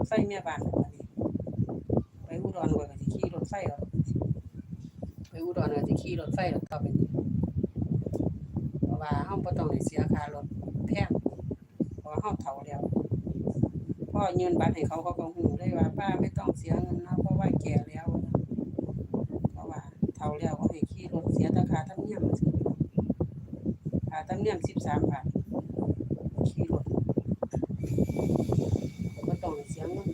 ถไฟเมียบ้านบัดนี้ไปอุดรก็สิขี่รถไฟเอาไปอุดรก็สิขี่รถไฟแล้วต่อไปนี้เพราะว่าเฮาบ่ต้องได้เสียค่ารถแพงเพราะว่าเฮาเฒ่าแล้วพ่อยืนบัตรให้เขาเขาก็ฮู้เลยว่าป้าไม่ต้องเสียเงินนะเพราะว่าแก่แล้วเพราะว่าเฒ่าแล้วก็ให้ขี่รถเสียแต่ค่าธรรมเนียมซื่อค่าธรรมเนียม13บาทขี่รถบ่ต้องเสียเงิน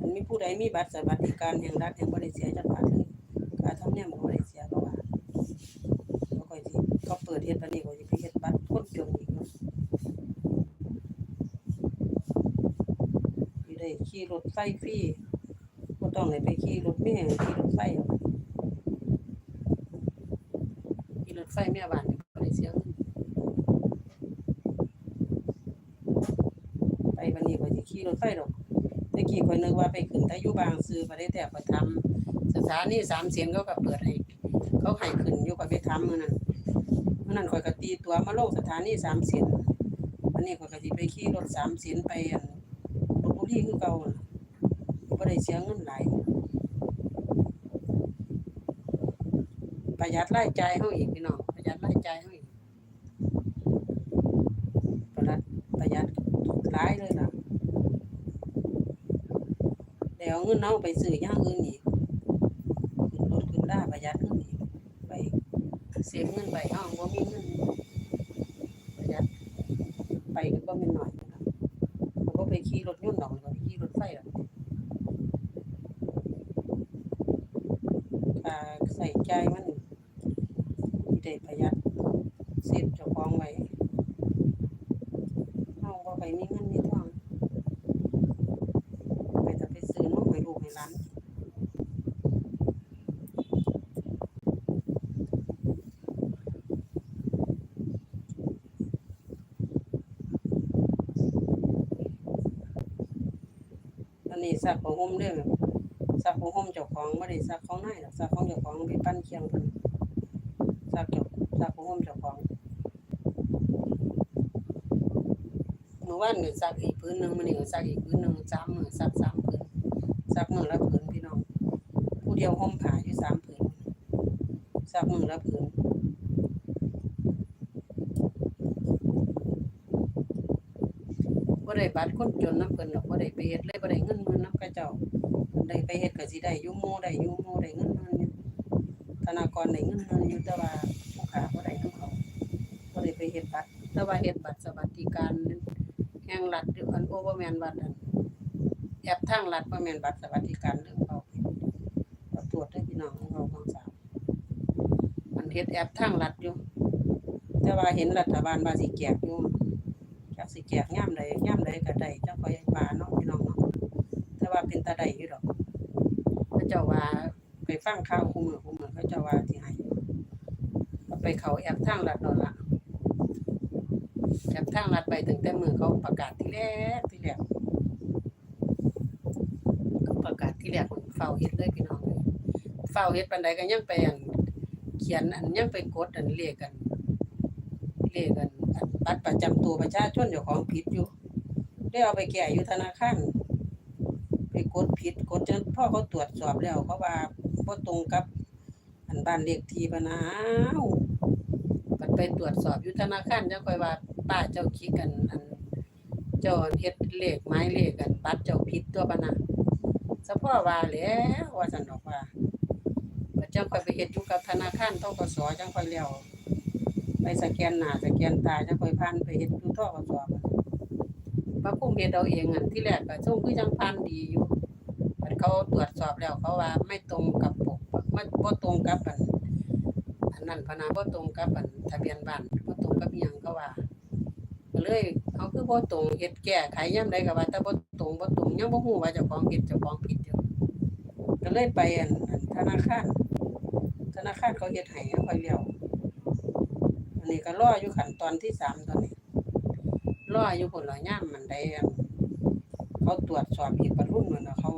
อัน มีผู้ใดมีบัตรสวัสดิการแห่งรัฐแห่งบ่ได้เสียจักบาทเลยค่ารรมเนียมก็บ่ได้เสียเพราะว่าบ่ค่อยสิเขาเปิดเฮ็ดบัดนี้ก็สิไปเฮ็ดบัตรคนจนอีกเนาะสิได้ขี่รถไฟฟรีบ่ต้องให้ไปขี่รถเมล์ขี่รถไฟเอาขี่รถไฟแม่บ้านนี่บ่ได้เสียไปบัดนี้ก็สิขี่รถไฟดอกะกี้ข่อยนึกว่าไปขึ้นแต่อยู่บางซื่อบ่ได้แต่ไปทำสถานีสามเสียนเขาก็เปิดให้เขาให้ขึ้นอยู่ก็ไปทำมื้อนั้นมื้อนั้นข่อยก็ตีตัวมาลงสถานีสามเสียนอันนี้ข่อยก็สิไปขี่รถสามเสียนไปอันลบุรีคือเก่าน่ะบ่ได้เสียเงินหลายประหยัดรายจ่ายเฮาอีกพี่น้องประหยัดรายจ่ายเฮาอีกประหยัดประหยัดหลายเลยล่ะ แล้วเงินเอาไปซื้อย่างอื่นอีกขึ้นรถขึ้นล่าประหยัดเงินอีกไปเสียเงินไปเฮาบ่ามีเงินประหยัดไปก็บ่แม่นน้อยนะครับเราก็ไปขี่รถยนต์ดอกก็ไปขี่รถไฟดอกใส่ใจมันสิได้ประหยัดเซฟเจ้าของไว้เฮาบ่ไปมีเงินมีทอง ไปจะไปซื้อนมให้ลูกให้หลานอันนี้ ซักผ้าห่มเด้อซักผ้าห่มเจ้าของบ่ได้ซักของนายดอกซักของเจ้าของไปปั้นเคียงเพิ่นซักเจ้าซักผ้าห่มเจ้าของเมื่อวานก็ซักอีกพื้นหนึงมื้อนี้ก็ซักอีกพื้นหนึงสามมื้อซักสามพื้นซักมือละผืนพี่น้อง ผู้เดียวห่มผ้าอยู่สามผืนซักมือละผืนบ่ได้บัตรคนจนน้ำเพิ่นดอกบ่ได้ไปเฮ็ดเลยบ่ได้เงิน กระเจ้าได้ไปเฮ็ดก็สิได้อยู่หมู่ได้อยู่หมู่ได้เงินหมื่นอยู่ธนากรได้เงินหมื่นอยู่แต่ว่าผู้ค้าบ่ได้นำเขาบ่ได้ไปเฮ็ดบัตรแต่ว่าเฮ็ดบัตรสวัสดิการแห่งรัฐหรืออันโอบ่แม่นบัตรอันแอปทางรัฐบ่แม่นบัตรสวัสดิการเรื่องเขาเอาตรวจได้พี่น้องของเราของสาวมันเฮ็ดแอปทางรัฐอยู่แต่ว่าเห็นรัฐบาลว่าสิแจกอยู่จักสิแจกยามใดยามใดก็ได้จังค่อยว่าเนาะพี่น้อง ว่าเป็นตาได้อยู่ดอกเขาเจ้าว่าไปฟังข่าวคู่มือคู่มือเขาเจ้าว่าสิให้ไปเขาแอปทางรัฐนั่นละแอปทางรัฐไปตั้งแต่มือเขาประกาศที่แรกที่แรกประกาศที่แรกเฝ้าเฮ็ดเลยพี่น้องเฝ้าเฮ็ดปานใดก็ยังไปอันเขียนอันยังไปกดอันเลขกันเลขกันอันบัตรประจำตัวประชาชนเจ้าของผิดอยู่ได้เอาไปแก้อยู่ธนาคาร กดผิดกดจนพ่อเขาตรวจสอบแล้วเขาว่าบ่ตรงกับ อันบ้านเลขที่ปะนะอ้าวบัดไปตรวจสอบอยู่ธนาคารจังค่อยว่าป้าเจ้าคิดกันอันเจ้าเฮ็ดเลขไม้เลขกันบัตรเจ้าผิดตัวปะนะสะพ่อว่าแล้วว่าสันดอกว่าว่าจังค่อยไปเฮ็ดอยู่กับธนาคารธกสอจังคอยแล้วไปสแกนหน้าสแกนตาจังคอยผ่านไปเฮ็ดอยู่ธกสบัด พระภูมิเฮ็ดเอาเองอันที่แรกก็ส่งคือจังผ่านดีอยู่บัดเขาตรวจสอบแล้วเขาว่าไม่ตรงกับปกไมันบ่ตรงกับอันอันนั้นพนาบ่ตรงกับอันทะเบียนบ้านบ่ตรงกับอีหยังเขาว่าก็เลยเขาคือบ่ตรงเฮ็ดแก้ไขยามใดก็ว่าแต่บ่ตรงบ่ตรงยังบ่ฮู้ว่าเจ้าของเฮ็ดเจ้าของผิดอยู่ก็เลยไปอันอันธนาคารธนาคารเขาเฮ็ดให้ค่อยเลี้ยวอันนี้ก็รออยู่ขั้นตอนที่สามตอนนี้ รออยู่พุ่นละยามมันได้เขาตรวจสอบอีกบรรลุนั่นนะเขา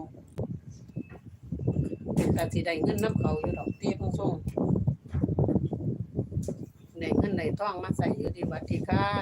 แต่สิได้เงินน้ำเขาอยู่ดอกเตี้ยงส่งได้เงินได้ทองมาใส่อยู่ที่วัดที่ค่า